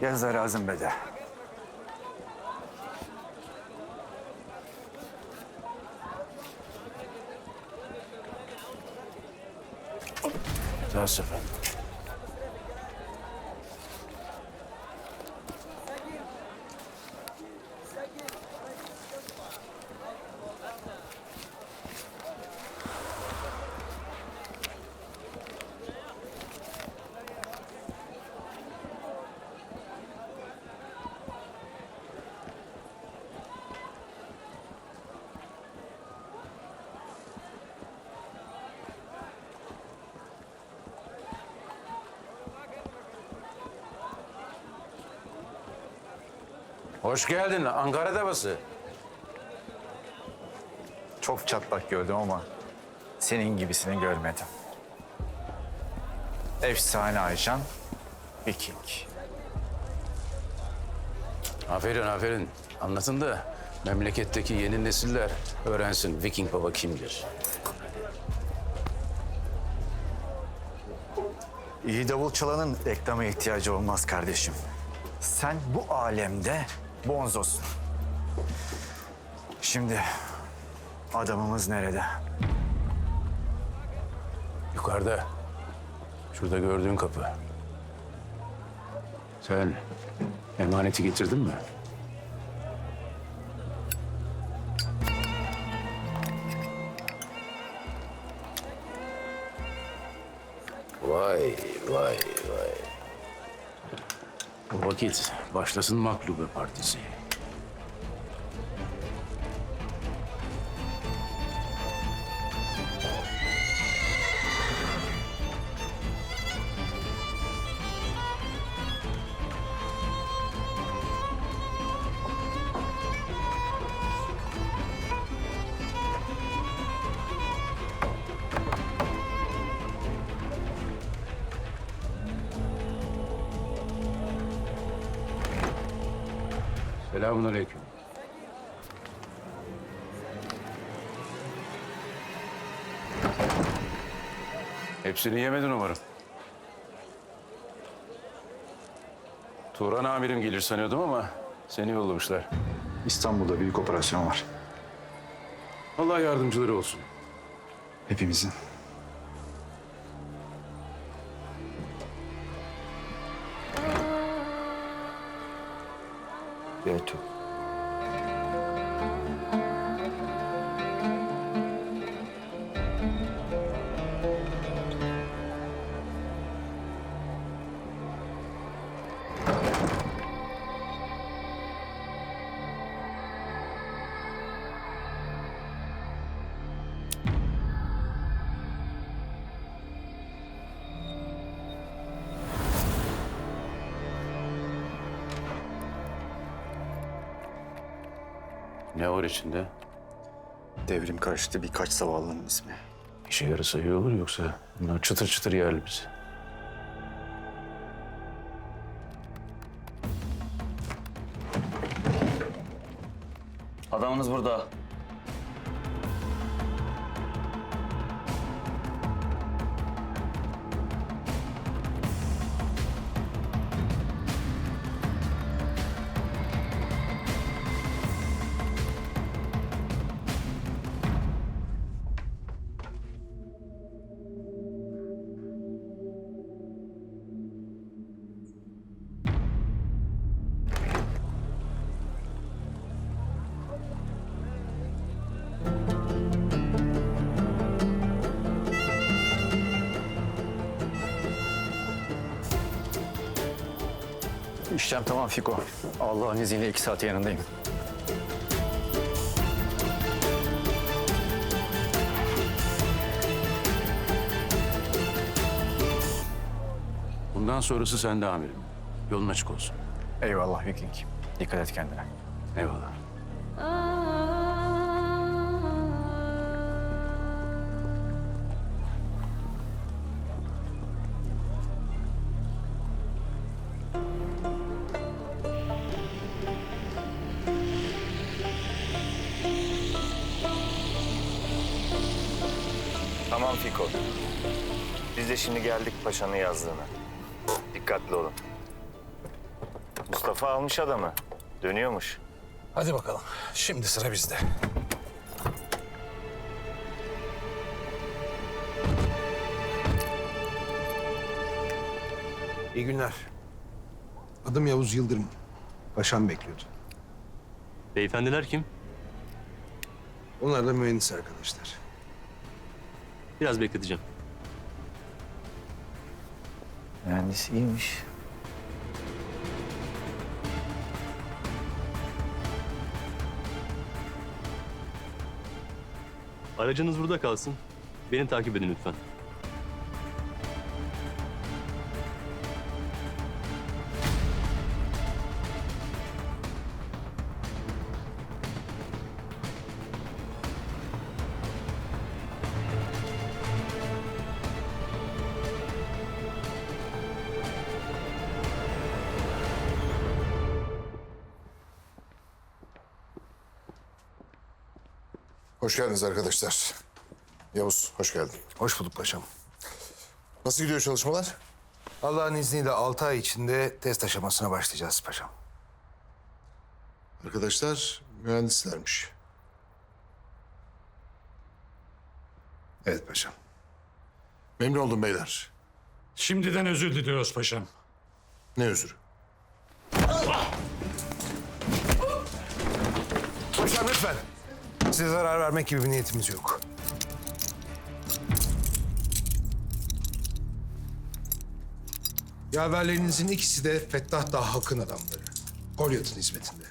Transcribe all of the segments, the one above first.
Yazar Azim Bede. Ders efendim. Hoş geldin Ankara Davası. Çok çatlak gördüm ama senin gibisini görmedim. Efsane Ayşan, Viking. Aferin aferin. Anlatın da memleketteki yeni nesiller öğrensin Viking Baba kimdir. İyi davul çalanın reklama ihtiyacı olmaz kardeşim. Sen bu alemde bonzosun. Şimdi adamımız nerede? Yukarıda. Şurada gördüğün kapı. Sen emaneti getirdin mi? Vay vay vay. O vakit başlasın Maklube Partisi. Selamun aleyküm. Hepsini yemedin umarım. Turan amirim gelir sanıyordum ama seni yollamışlar. İstanbul'da büyük operasyon var. Allah yardımcıları olsun. Hepimizin. 외투 Ne var içinde? Devrim karşıtı birkaç zavallının ismi. İşe yarasa iyi olur yoksa bunlar çıtır çıtır yerli bizi. Adamınız burada. İşlem tamam Fiko. Allah'ın izniyle iki saat yanındayım. Bundan sonrası sende amirim. Yolun açık olsun. Eyvallah Viking. Dikkat et kendine. Eyvallah. Tamam Fiko. Biz de şimdi geldik paşanın yazdığına. Dikkatli olun. Mustafa almış adamı. Dönüyormuş. Hadi bakalım. Şimdi sıra bizde. İyi günler. Adım Yavuz Yıldırım. Paşam bekliyordu. Beyefendiler kim? Onlar da mühendis arkadaşlar. Biraz bekleteceğim. Mühendis iyiymiş. Aracınız burada kalsın. Beni takip edin lütfen. Hoş geldiniz arkadaşlar. Yavuz, hoş geldin. Hoş bulduk paşam. Nasıl gidiyor çalışmalar? Allah'ın izniyle altı ay içinde test aşamasına başlayacağız paşam. Arkadaşlar mühendislermiş. Evet paşam. Memnun oldum beyler. Şimdiden özür diliyoruz paşam. Ne özürü? Paşam lütfen. Size zarar vermek gibi bir niyetimiz yok. Yaverlerinizin ikisi de Fettah Dahak'ın adamları. Golyat'ın hizmetinde.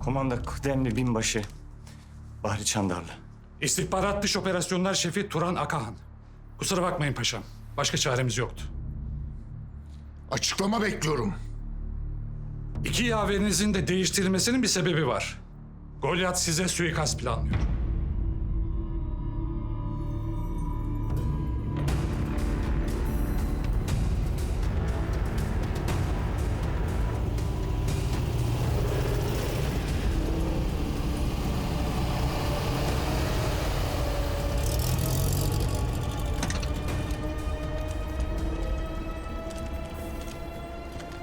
Komanda kıdemli binbaşı Bahri Çandarlı. İstihbarat Dış Operasyonlar Şefi Turan Akahan. Kusura bakmayın paşam. Başka çaremiz yoktu. Açıklama bekliyorum. İki yaverinizin de değiştirilmesinin bir sebebi var. Goliath size suikast planlıyor.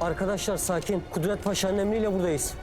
Arkadaşlar sakin. Kudret Paşa'nın emriyle buradayız.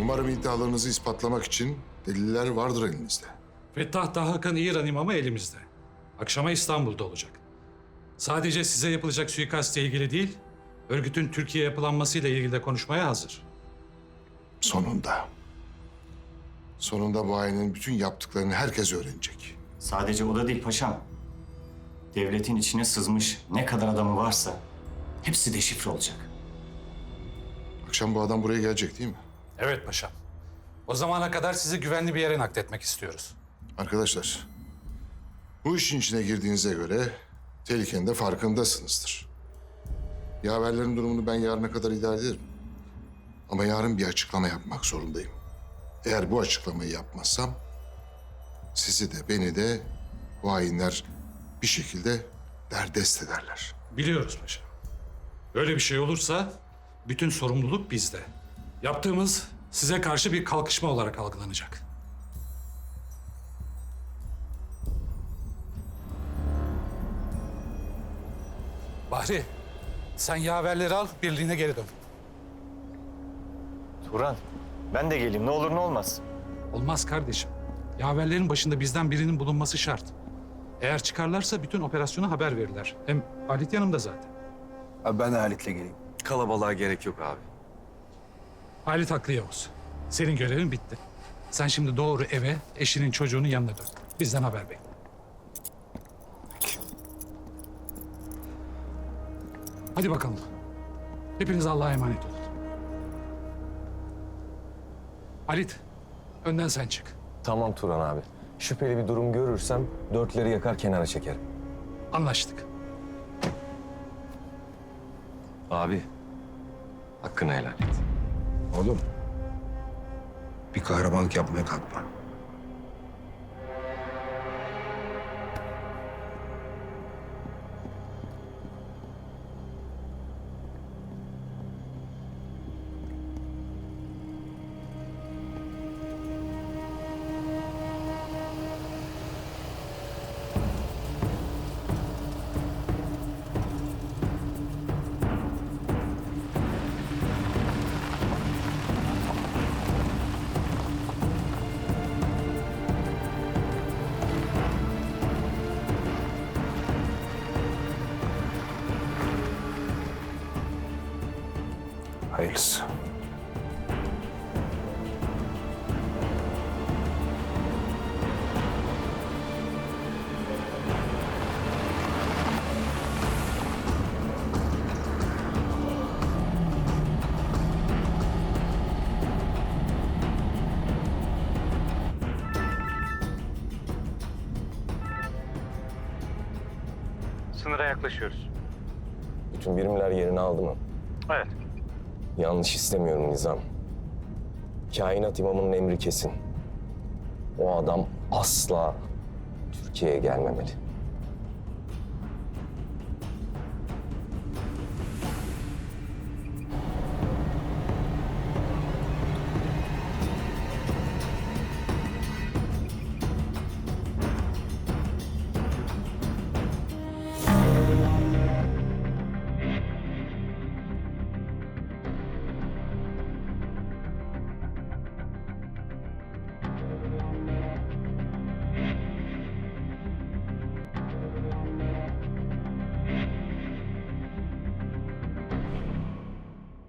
Umarım iddialarınızı ispatlamak için deliller vardır elinizde. Fettah Dahak'ın İran imamı elimizde. Akşama İstanbul'da olacak. Sadece size yapılacak suikastla ilgili değil, örgütün Türkiye yapılanmasıyla ilgili de konuşmaya hazır. Sonunda. Sonunda bu ailenin bütün yaptıklarını herkes öğrenecek. Sadece o da değil paşam. Devletin içine sızmış ne kadar adamı varsa hepsi deşifre olacak. Akşam bu adam buraya gelecek değil mi? Evet paşam. O zamana kadar sizi güvenli bir yere nakletmek istiyoruz. Arkadaşlar, bu işin içine girdiğinize göre tehlikenin de farkındasınızdır. Yaverlerin durumunu ben yarına kadar idare ederim. Ama yarın bir açıklama yapmak zorundayım. Eğer bu açıklamayı yapmazsam sizi de beni de bu hainler bir şekilde derdest ederler. Biliyoruz paşam. Öyle bir şey olursa bütün sorumluluk bizde. Yaptığımız size karşı bir kalkışma olarak algılanacak. Bahri, sen yaverleri al, birliğine geri dön. Turan ben de geleyim ne olur ne olmaz. Olmaz kardeşim. Yaverlerin başında bizden birinin bulunması şart. Eğer çıkarlarsa bütün operasyona haber verirler. Hem Halit yanımda zaten. Abi ben de Halit'le geleyim. Kalabalığa gerek yok abi. Halit haklı Yavuz. Senin görevin bitti. Sen şimdi doğru eve, eşinin çocuğunun yanına dön. Bizden haber bekle. Hadi bakalım. Hepiniz Allah'a emanet olun. Halit, önden sen çık. Tamam Turan abi. Şüpheli bir durum görürsem dörtleri yakar kenara çekerim. Anlaştık. Abi, hakkını helal et. Oğlum. Bir kahramanlık yapmaya kalkma. Sınıra yaklaşıyoruz. Bütün birimler yerini aldı mı? Evet. Yanlış istemiyorum Nizam. Kainat imamının emri kesin. O adam asla Türkiye'ye gelmemeli.